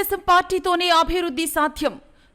తెలుగుదేశం పార్టీతోనే అభివృద్ధి సాధ్యం.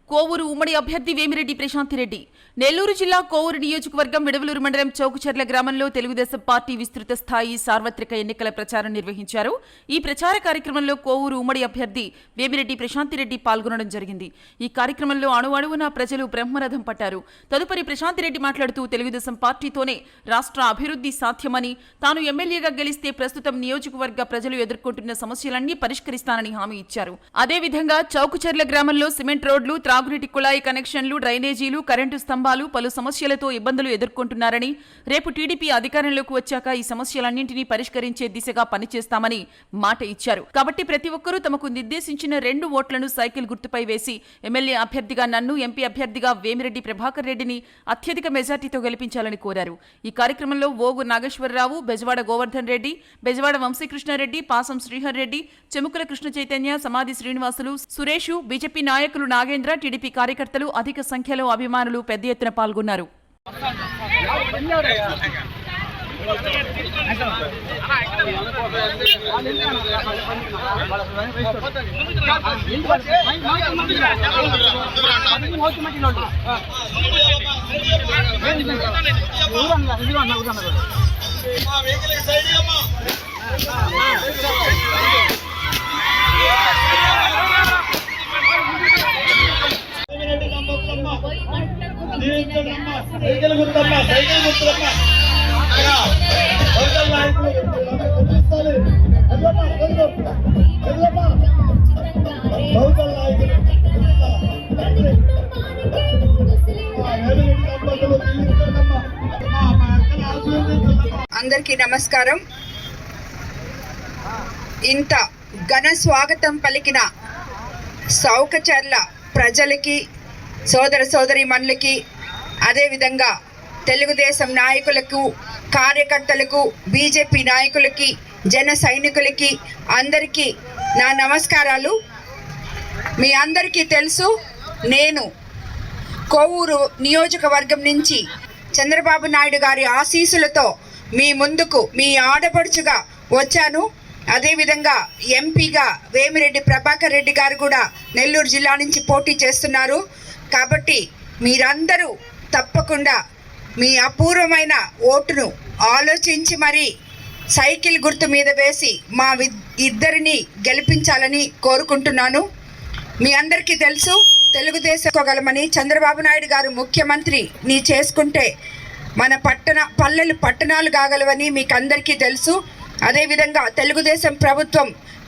కోవూరు ఉమ్మడి అభ్యర్థి వేమిరెడ్డి ప్రశాంతిరెడ్డి నెల్లూరు జిల్లా కోవూరు నియోజకవర్గం విడవలూరు మండలం చౌకచర్ల గ్రామంలో తెలుగుదేశం పార్టీ విస్తృత స్థాయి సార్వత్రిక ఎన్నికల ప్రచారం నిర్వహించారు. ఈ ప్రచార కార్యక్రమంలో కోవూరు ఉమ్మడి అభ్యర్థి వేమిరెడ్డి ప్రశాంతిరెడ్డి పాల్గొనడం జరిగింది. ఈ కార్యక్రమంలో అణువణువున ప్రజలు బ్రహ్మరథం పట్టారు. తదుపరి ప్రశాంతిరెడ్డి మాట్లాడుతూ తెలుగుదేశం పార్టీతోనే రాష్ట్ర అభివృద్ధి సాధ్యమని తాను ఎమ్మెల్యేగా గెలిస్తే ప్రస్తుతం నియోజకవర్గ ప్రజలు ఎదుర్కొంటున్న సమస్యలన్నీ పరిష్కరిస్తానని హామీ ఇచ్చారు. అదేవిధంగా చౌకచర్ల గ్రామంలో సిమెంట్ రోడ్లు తాగునీటి కుళాయి కనెక్షన్లు డ్రైనేజీలు కరెంటు స్తంభాలు పలు సమస్యలతో ఇబ్బందులు ఎదుర్కొంటున్నారని రేపు టీడీపీ అధికారంలోకి వచ్చాక ఈ సమస్యలన్నింటినీ పరిష్కరించే దిశగా పనిచేస్తామని మాట ఇచ్చారు. కాబట్టి ప్రతి ఒక్కరూ తమకు నిర్దేశించిన రెండు ఓట్లను సైకిల్ గుర్తుపై వేసి ఎమ్మెల్యే అభ్యర్థిగా నన్ను ఎంపీ అభ్యర్థిగా వేమిరెడ్డి ప్రభాకర్ రెడ్డిని అత్యధిక మెజార్టీతో గెలిపించాలని కోరారు. ఈ కార్యక్రమంలో ఓగు నాగేశ్వరరావు బెజవాడ గోవర్ధన్ రెడ్డి బెజవాడ వంశీకృష్ణారెడ్డి పాసం శ్రీహర్ రెడ్డి చెముకుల కృష్ణ చైతన్య సమాధి శ్రీనివాసులు సురేషు బీజేపీ నాయకులు నాగేంద్ర టీడీపీ కార్యకర్తలు అధిక సంఖ్యలో అభిమానులు పెద్ద ఎత్తున పాల్గొన్నారు. సైకిల్ అందరికీ నమస్కారం. ఇంత ఘన స్వాగతం పలికిన సౌకచర్ల ప్రజలకి సోదర సోదరి మనులకి అదేవిధంగా తెలుగుదేశం నాయకులకు కార్యకర్తలకు బీజేపీ నాయకులకి జన సైనికులకి అందరికీ నా నమస్కారాలు. మీ అందరికీ తెలుసు నేను కోవూరు నియోజకవర్గం నుంచి చంద్రబాబు నాయుడు గారి ఆశీసులతో మీ ముందుకు మీ ఆడపడుచుగా వచ్చాను. అదేవిధంగా ఎంపీగా వేమిరెడ్డి ప్రభాకర్ రెడ్డి గారు కూడా నెల్లూరు జిల్లా నుంచి పోటీ చేస్తున్నారు. కాబట్టి మీరందరూ తప్పకుండా మీ అపూర్వమైన ఓటును ఆలోచించి మరి సైకిల్ గుర్తు మీద వేసి మా వి- ఇద్దరిని గెలిపించాలని కోరుకుంటున్నాను. మీ అందరికీ తెలుసు తెలుగుదేశం చంద్రబాబు నాయుడు గారు ముఖ్యమంత్రి నీ చేసుకుంటే మన పట్టణ పల్లెలు పట్టణాలు కాగలవని మీకు అందరికీ తెలుసు. అదేవిధంగా తెలుగుదేశం ప్రభుత్వం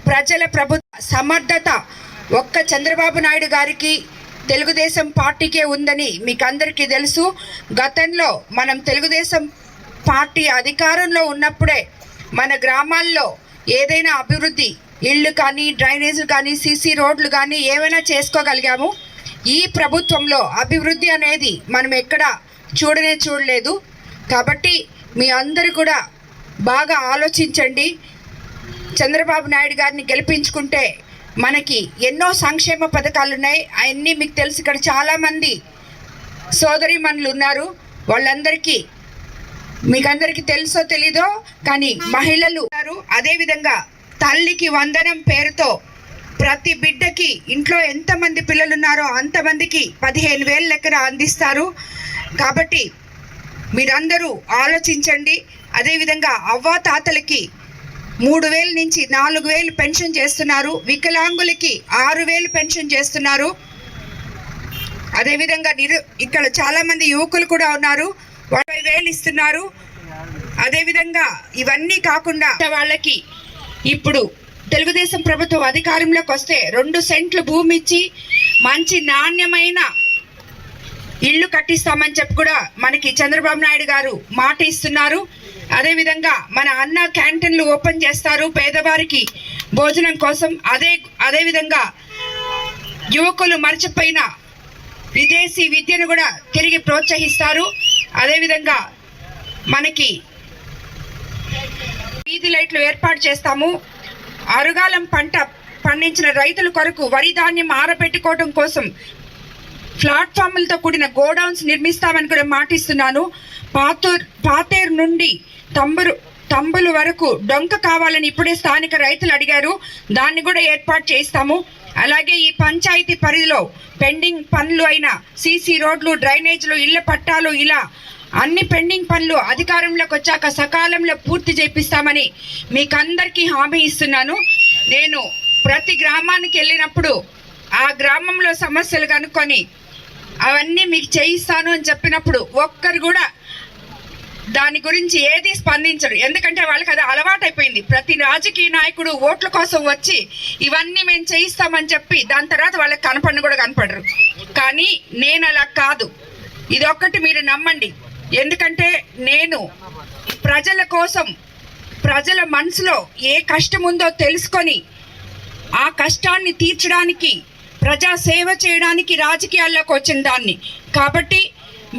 ప్రజల ప్రభుత్వ సమర్థత ఒక్క చంద్రబాబు నాయుడు గారికి తెలుగుదేశం పార్టీకే ఉందని మీకు అందరికీ తెలుసు. గతంలో మనం తెలుగుదేశం పార్టీ అధికారంలో ఉన్నప్పుడే మన గ్రామాల్లో ఏదైనా అభివృద్ధి ఇళ్ళు కానీ డ్రైనేజీలు కానీ సీసీ రోడ్లు కానీ ఏమైనా చేసుకోగలిగాము. ఈ ప్రభుత్వంలో అభివృద్ధి అనేది మనం ఎక్కడ చూడనే చూడలేదు. కాబట్టి మీ అందరూ కూడా బాగా ఆలోచించండి. చంద్రబాబు నాయుడు గారిని గెలిపించుకుంటే మనకి ఎన్నో సంక్షేమ పథకాలు ఉన్నాయి. అవన్నీ మీకు తెలుసు ఇక్కడ చాలామంది సోదరిమణులు ఉన్నారు. వాళ్ళందరికీ మీకు అందరికీ తెలుసో తెలీదో కానీ మహిళలు ఉన్నారు. అదేవిధంగా తల్లికి వందనం పేరుతో ప్రతి బిడ్డకి ఇంట్లో ఎంతమంది పిల్లలున్నారో అంతమందికి పదిహేను వేల లెక్కన అందిస్తారు. కాబట్టి మీరందరూ ఆలోచించండి. అదేవిధంగా అవ్వా తాతలకి మూడు వేల నుంచి నాలుగు వేలు పెన్షన్ చేస్తున్నారు. వికలాంగులకి ఆరు వేలు పెన్షన్ చేస్తున్నారు. అదేవిధంగా నిరు ఇక్కడ చాలామంది యువకులు కూడా ఉన్నారు. ముప్పై వేలు ఇస్తున్నారు. అదేవిధంగా ఇవన్నీ కాకుండా వాళ్ళకి ఇప్పుడు తెలుగుదేశం ప్రభుత్వం అధికారంలోకి వస్తే రెండు సెంట్లు భూమి ఇచ్చి మంచి నాణ్యమైన ఇల్లు కట్టిస్తామని చెప్పి కూడా మనకి చంద్రబాబు నాయుడు గారు మాట ఇస్తున్నారు. అదేవిధంగా మన అన్న క్యాంటీన్లు ఓపెన్ చేస్తారు పేదవారికి భోజనం కోసం. అదే అదేవిధంగా యువకులు మర్చిపోయిన విదేశీ విద్యను కూడా తిరిగి ప్రోత్సహిస్తారు. అదేవిధంగా మనకి వీధి లైట్లు ఏర్పాటు చేస్తాము. అరుగాలం పంట పండించిన రైతుల కొరకు వరి ధాన్యం ఆరబెట్టుకోవడం కోసం ప్లాట్ఫామ్లతో కూడిన గోడౌన్స్ నిర్మిస్తామని కూడా మాటిస్తున్నాను. పాతూర్ పాతేరు నుండి తంబురు తంబులు వరకు డొంక కావాలని ఇప్పుడే స్థానిక రైతులు అడిగారు. దాన్ని కూడా ఏర్పాటు చేస్తాము. అలాగే ఈ పంచాయతీ పరిధిలో పెండింగ్ పనులు అయిన సీసీ రోడ్లు డ్రైనేజీలు ఇళ్ళ పట్టాలు ఇలా అన్ని పెండింగ్ పనులు అధికారంలోకి వచ్చాక సకాలంలో పూర్తి చేపిస్తామని మీకందరికీ హామీ ఇస్తున్నాను. నేను ప్రతి గ్రామానికి వెళ్ళినప్పుడు ఆ గ్రామంలో సమస్యలు కనుక్కొని అవన్నీ మీకు చేయిస్తాను అని చెప్పినప్పుడు ఒక్కరు కూడా దాని గురించి ఏది స్పందించరు. ఎందుకంటే వాళ్ళకి అది అలవాటైపోయింది. ప్రతి రాజకీయ నాయకుడు ఓట్ల కోసం వచ్చి ఇవన్నీ మేము చేయిస్తామని చెప్పి దాని తర్వాత వాళ్ళకి కనపడిన కూడా కనపడరు. కానీ నేను అలా కాదు. ఇది ఒక్కటి మీరు నమ్మండి. ఎందుకంటే నేను ప్రజల కోసం ప్రజల మనసులో ఏ కష్టం ఉందో తెలుసుకొని ఆ కష్టాన్ని తీర్చడానికి ప్రజా సేవ చేయడానికి రాజకీయాల్లోకి వచ్చిన దాన్ని. కాబట్టి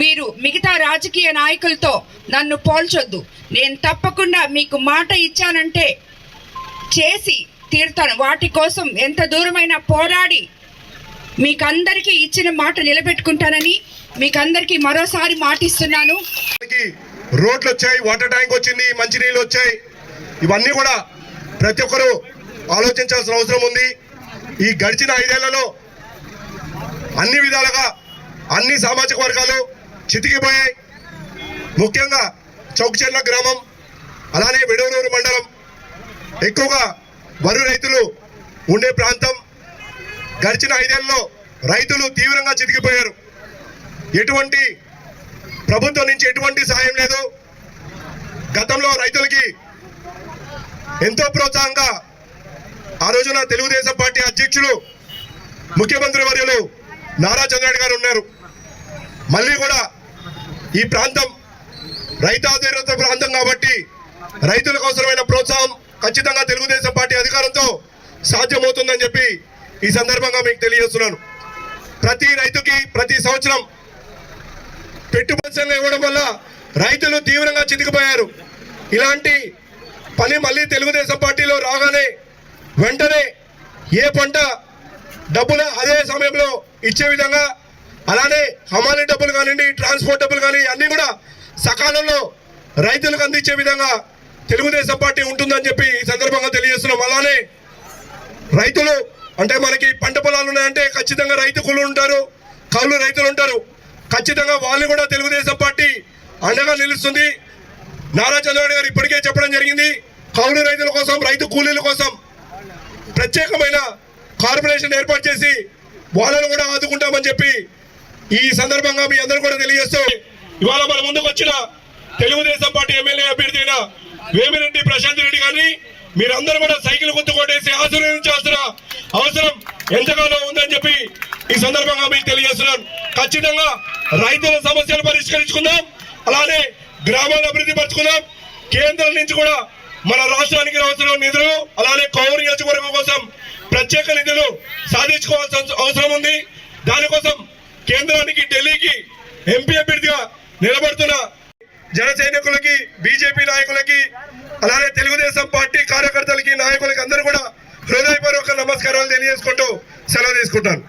మీరు మిగతా రాజకీయ నాయకులతో నన్ను పోల్చొద్దు. నేను తప్పకుండా మీకు మాట ఇచ్చానంటే చేసి తీరుతాను. వాటి కోసం ఎంత దూరమైనా పోరాడి మీకందరికీ ఇచ్చిన మాట నిలబెట్టుకుంటానని మీకందరికీ మరోసారి మాటిస్తున్నాను. రోడ్లు వచ్చాయి వాటర్ ట్యాంక్ వచ్చింది మంచినీళ్ళు వచ్చాయి. ఇవన్నీ కూడా ప్రతి ఒక్కరూ ఆలోచించాల్సిన అవసరం ఉంది. ఈ గడిచిన ఐదేళ్ళలో అన్ని విధాలుగా అన్ని సామాజిక వర్గాలు చితికిపోయాయి. ముఖ్యంగా చౌకచెర్ల గ్రామం అలానే విడవలూరు మండలం. ఎక్కువగా వరి రైతులు ఉండే ప్రాంతం. గడిచిన ఐదేళ్ళలో రైతులు తీవ్రంగా చితికిపోయారు. ఎటువంటి ప్రభుత్వం నుంచి ఎటువంటి సహాయం లేదు. గతంలో రైతులకి ఎంతో ప్రోత్సాహంగా ఆ రోజున తెలుగుదేశం పార్టీ అధ్యక్షులు ముఖ్యమంత్రి వర్యులు నారా చంద్రబాబు గారు ఉన్నారు. మళ్ళీ కూడా ఈ ప్రాంతం రైతాధిరత ప్రాంతం కాబట్టి రైతులకు అవసరమైన ప్రోత్సాహం ఖచ్చితంగా తెలుగుదేశం పార్టీ అధికారంతో సాధ్యమవుతుందని చెప్పి ఈ సందర్భంగా మీకు తెలియజేస్తున్నాను. ప్రతి రైతుకి ప్రతి సంవత్సరం పెట్టుబడి ఇవ్వడం వల్ల రైతులు తీవ్రంగా చితికిపోయారు. ఇలాంటి పని మళ్ళీ తెలుగుదేశం పార్టీలో రాగానే వెంటనే ఏ పంట డబ్బులు అదే సమయంలో ఇచ్చే విధంగా అలానే హమాలి డబ్బులు కానివ్వండి ట్రాన్స్పోర్ట్ డబ్బులు కానీ అన్నీ కూడా సకాలంలో రైతులకు అందించే విధంగా తెలుగుదేశం పార్టీ ఉంటుందని చెప్పి ఈ సందర్భంగా తెలియజేస్తున్నాం. అలానే రైతులు అంటే మనకి పంట పొలాలు ఉన్నాయంటే ఖచ్చితంగా రైతు కులు ఉంటారు కౌలు రైతులు ఉంటారు. ఖచ్చితంగా వాళ్ళు కూడా తెలుగుదేశం పార్టీ అండగా నిలుస్తుంది. నారా చంద్రబాబు గారు ఇప్పటికే చెప్పడం జరిగింది కౌలు రైతుల కోసం రైతు కూలీల కోసం ప్రత్యేకమైన కార్పొరేషన్ ఏర్పాటు చేసి వాళ్ళను కూడా ఆదుకుంటామని చెప్పి ఈ సందర్భంగా మీ అందరూ కూడా తెలియజేస్తూ ఇవాళ మన ముందుకు వచ్చిన తెలుగుదేశం పార్టీ ఎమ్మెల్యే అభ్యర్థి అయిన వేమిరెడ్డి ప్రశాంత్ రెడ్డి గారిని మీరందరూ కూడా సైకిల్ గుర్తు ఆశీర్వదించాల్సిన అవసరం ఎంతగానో ఉందని చెప్పి ఈ సందర్భంగా మీకు తెలియజేస్తున్నాను. ఖచ్చితంగా రైతుల సమస్యలు పరిష్కరించుకుందాం. అలానే గ్రామాలను అభివృద్ధి పరచుకుందాం. కేంద్రం నుంచి కూడా మన రాష్ట్రానికి అవసరం నిధులు అలానే కౌరు నియోజకవర్గం కోసం ప్రత్యేక నిధులు సాధించుకోవాల్సిన అవసరం ఉంది. దానికోసం కేంద్రానికి ఢిల్లీకి ఎంపీ అభ్యర్థిగా నిలబడుతున్న జన సైనికులకి బీజేపీ నాయకులకి అలానే తెలుగుదేశం పార్టీ కార్యకర్తలకి నాయకులకి అందరూ కూడా హృదయపూర్వక నమస్కారాలు తెలియజేసుకుంటూ సెలవు తీసుకుంటాను.